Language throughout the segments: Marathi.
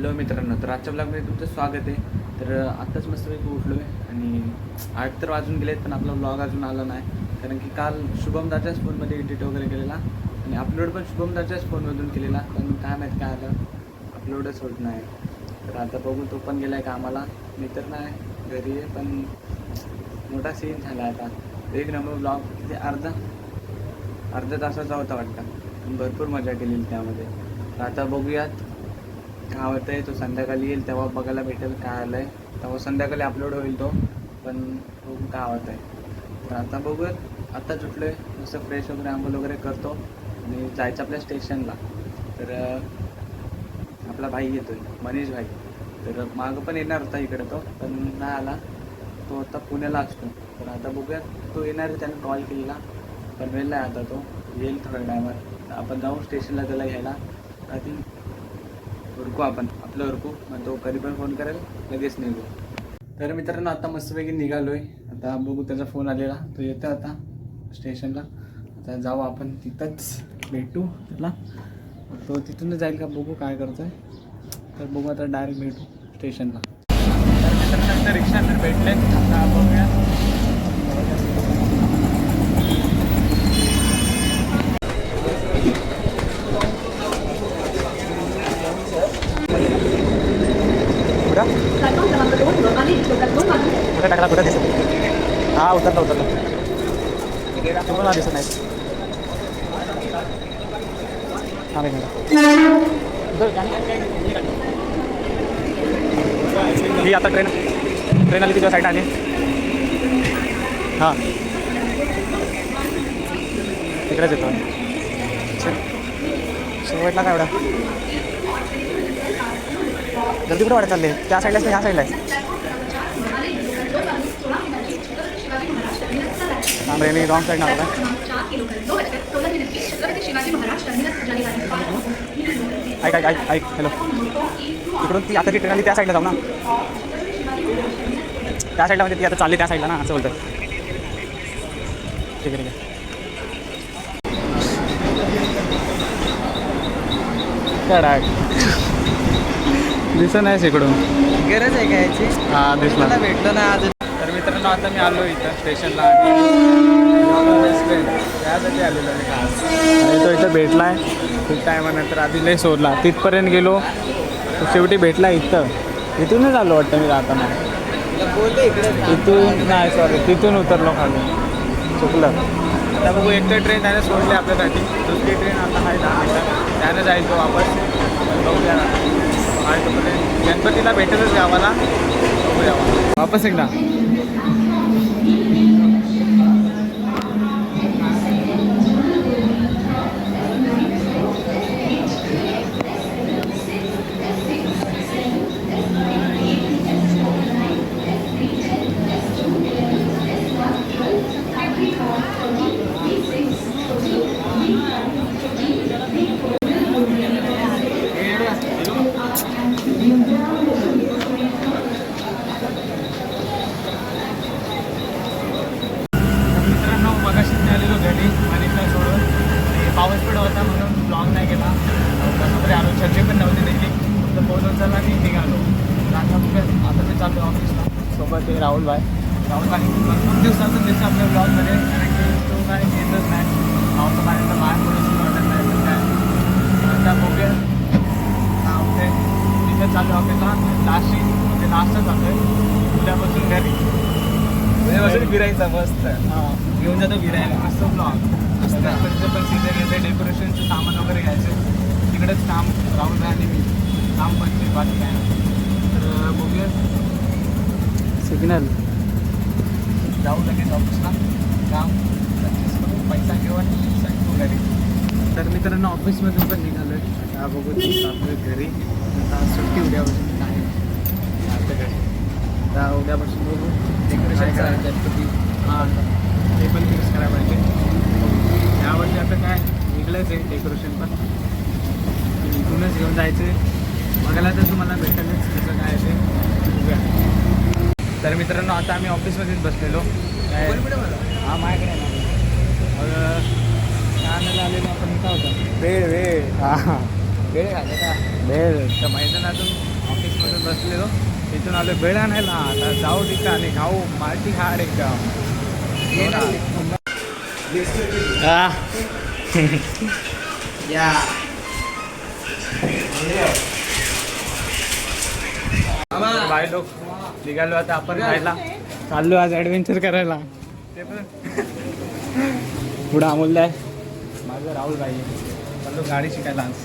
हॅलो मित्रांनो तर आजच्या ब्लॉगमध्ये तुमचं स्वागत आहे. तर आत्ताच मस्तपैकी उठलो आहे आणि आठ तर वाजून गेलेत पण आपला ब्लॉग अजून आला नाही. कारण की काल शुभमदाच्याच फोनमध्ये एडिट वगैरे केलेला आणि अपलोड पण शुभमदाच्याच फोनमधून केलेला पण काय माहीत काय आलं अपलोडच होत नाही. तर आता बघू तो पण गेला आहे कामाला. मी तर नाही घरी आहे पण मोठा सीन झाला आता. एक नंबर ब्लॉग किती अर्धा अर्ध्या तासाचा होता वाटतं. भरपूर मजा केलेली त्यामध्ये. आता बघूयात. काय होतं तो संध्याकाळी येईल तेव्हा बघायला भेटेल काय आलं आहे तेव्हा संध्याकाळी अपलोड होईल तो पण बघू काय होत आहे. तर आता बघूयात आता सुटलो आहे जसं फ्रेश वगैरे आंघोळ वगैरे करतो आणि जायचं आपल्या स्टेशनला तर आपला भाई येतोय मनीष भाई. तर मागं पण येणार होता इकडे तो पण नाही आला. तो आता पुण्याला असतो. तर आता बघूयात तो येणार आहे त्याने कॉल केलेला. पण वेळ नाही आता तो येईल थोड्या टायमात आपण जाऊ स्टेशनला त्याला घ्यायला. आधी उरकू आपण. आपलं उरकू मग तो कधी पण फोन करेल लगेच निघू. तर मित्रांनो आता मस्तपैकी निघालो आहे आता बघू त्याचा फोन आलेला. तो येतो आता स्टेशनला. आता जाऊ आपण तिथंच. भेटू त्याला. तो तिथूनच जाईल का बघू काय करतोय. तर बघू आता डायरेक्ट भेटू स्टेशनला. तर मित्रांनो रिक्षा तर भेटले आता बघूया कुठं कुठं कुठं दिसत हा उतरला उतरला. तुम्हाला दिसत नाही. ही आता ट्रेन ट्रेन आली तुझ्या साईड आली हां. तिकडेच येतो चल. शेवटला काय एवढा? जल्दी कुठं वाढत चालले त्या साईडला ह्या साईडला आहे थांब रे मी रॉंग साईड आला ऐक ऐक ऐक ऐक हॅलो इकडून ती आता ती ट्रेन आली त्या साईडला जाऊ ना. त्या साईडला म्हणजे ती आता चालली त्या साईडला ना असं बोलतं ठीक आहे ठीक आहे. कडाक. दिसत नाहीस इकडून. गरज आहे का याची? हा दिसला. भेटलं ना आज. तर मित्रांनो आता मी आलो इथं स्टेशनला आणि त्यासाठी आलेलो मी खास. आणि तो इथं भेटला आहे खूप टायमानंतर आधी लय सोडला. तिथपर्यंत गेलो. शेवटी भेटला इथं. इथूनच आलो वाटतं मी राहताना बोलतो इथून नाही सॉरी तिथून उतरलो खाली. चुकलं. आता बघू एक तर ट्रेन त्याने सोडली आपल्यासाठी. दुसरी ट्रेन आता आहे दहा मिनिटं. त्याने जायचो वापस. बघूया. गणपतीला भेटतच गावाला. वापस एकदा मित्रांनो मगाशी आलेलो घरी आणि काय सोडून आणि पाऊस पण होता म्हणून ब्लॉग नाही केला. कसं आलो. छत्री पण नव्हती देखील फक्त फोन उचलला आणि निघालो. तर आता बघूया आता मी चाललो ऑफिसला सोबत आहे राहुल भाई. राहुल भाई भरपूर दिवसातून दिसतो आपल्या ब्लॉगमध्ये कारण की तो काय येतच नाही. पावसा पाण्याचा बाहेर पडून वाटत नाही पण काय आता बघूया. होते तिथं चालू ऑफिसला लास्टची म्हणजे लास्टच जातोय उद्यापासून घरी. उद्यापासून फिरायचा मस्त. हां. घेऊन जातो फिरायला. मस्त ब्लॉग गणपतीचं पण सीझन येते डेकोरेशनचं सामान वगैरे घ्यायचं. तिकडेच काम राहुल आणि मी काम पण बाकी काय. तर बघूया सिग्नल जाऊ लगेच ऑफिसला काम पैसा घेऊन सांगतो घरी. तर मित्रांनो ऑफिसमधून पण निघालो आहे आता बघू आपलं घरी. आता सुट्टी उद्यापासून नाही आता घरी आता उद्यापासून बघू. डेकोरेशन गणपती हां ते पण फिक्स करायला पाहिजे यावर्षी आता काय निघलंच आहे डेकोरेशन पण इथूनच घेऊन जायचं. बघायला तर तुम्हाला भेटेलच कसं काय ते. तर मित्रांनो आता आम्ही ऑफिसमध्येच बसलेलो. काय? हा माझ्याकडे मग आणायला आलेलो आपण काय होतं. वेळ वेळ. हां वेळ घालत का? भेळ तर मैदानातून बसलेलो. इथून आलो बेळ आणायला. आता जाऊ ठिकाणी खाऊ. मार्टी खाड एकदम. या. बाय लोक निघालो आता आपण खायला. चाललो आज ॲडव्हेंचर करायला. ते पण. पुढं अमूल्य आहे माझं राहुल भाई आहे. चाललो गाडी शिकायला आज.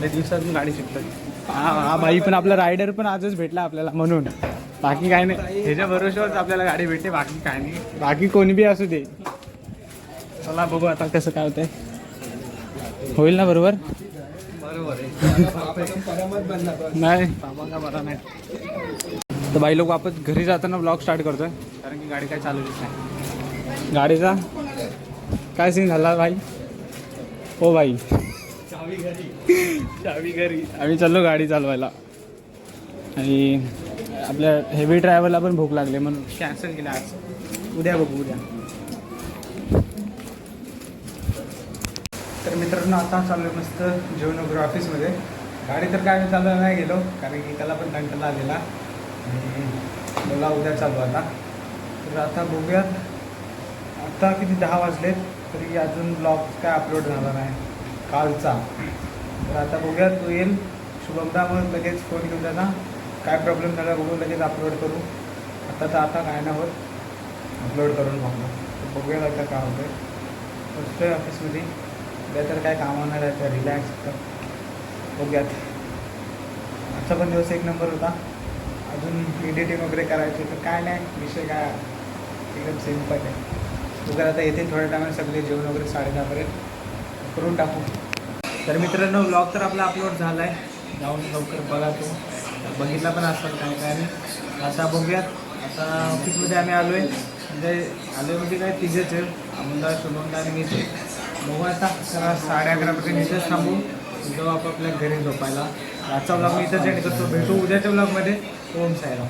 लय दिवसातून गाडी शिकतो हा हा भाई पण आपला रायडर पण आजच भेटला आपल्याला म्हणून. बाकी काय नाही. ह्याच्या भरोश्यावरच आपल्याला गाडी भेटते बाकी काय नाही. बाकी कोणी बी असू दे. चला बघू आता कसं काय होतंय. होईल ना बरोबर? नाही. तर बाई लोक वापस घरी जाताना ब्लॉग स्टार्ट करतोय. कारण की गाडी काय चालवलीच नाही. गाडीचा? काय सीन झाला भाई? हो भाई. चावी घरी. आम्ही चाललो गाडी चालवायला. आणि आपल्या हेवी ड्रायव्हरला पण भूक लागली म्हणून कॅन्सल केला आज. उद्या बघू उद्या. तर मित्रांनो आता चालू आहे मस्त जेवण वगैरे ऑफिसमध्ये. गाडी तर काय चालू नाही गेलो कारण की त्याला पण कंटाळा आलेला आणि मला उद्या चालू आता. तर आता बघूयात. आता किती दहा वाजलेत तरी अजून ब्लॉग काय अपलोड झाला नाही. कालचा. तर आता बघूयात तो येईल. शुभमदा मग लगेच फोन घेऊन त्याचा काय प्रॉब्लेम झाला बघू लगेच अपलोड करू. आता तर आता काय नाही होत. अपलोड करून बघतो बघूयात आता काय होतं बसतोय ऑफिसमध्ये बेहतर तर काय कामावर नाही तर रिलॅक्स तर बघूयात. आजचा पण दिवस एक नंबर होता. अजून एडिटिंग वगैरे करायची तर काय नाही विषय काय एकदम सिंपल आहे. वगैरे आता येतील थोड्या टायमात सगळे जेवण वगैरे साडेदहापर्यंत करून टाकू. तर मित्रांनो ब्लॉग तर आपला अपलोड झाला आहे जाऊन लवकर बघा तो बघितला पण असाल काय काय नाही आता बघूयात. आता ऑफिसमध्ये आम्ही आलो आहे म्हणजे आलो आहे म्हणजे काय तिघेच आहे. अमोलदा शुभमदा आणि मीच आहे बघू आता साडे अकरापर्यंत इथेच थांबू. जाऊ आपापल्या घरी झोपायला. आजचा ब्लॉग मी इथंच एंड करतो. भेटू उद्याच्या ब्लॉगमध्ये ओम साहेब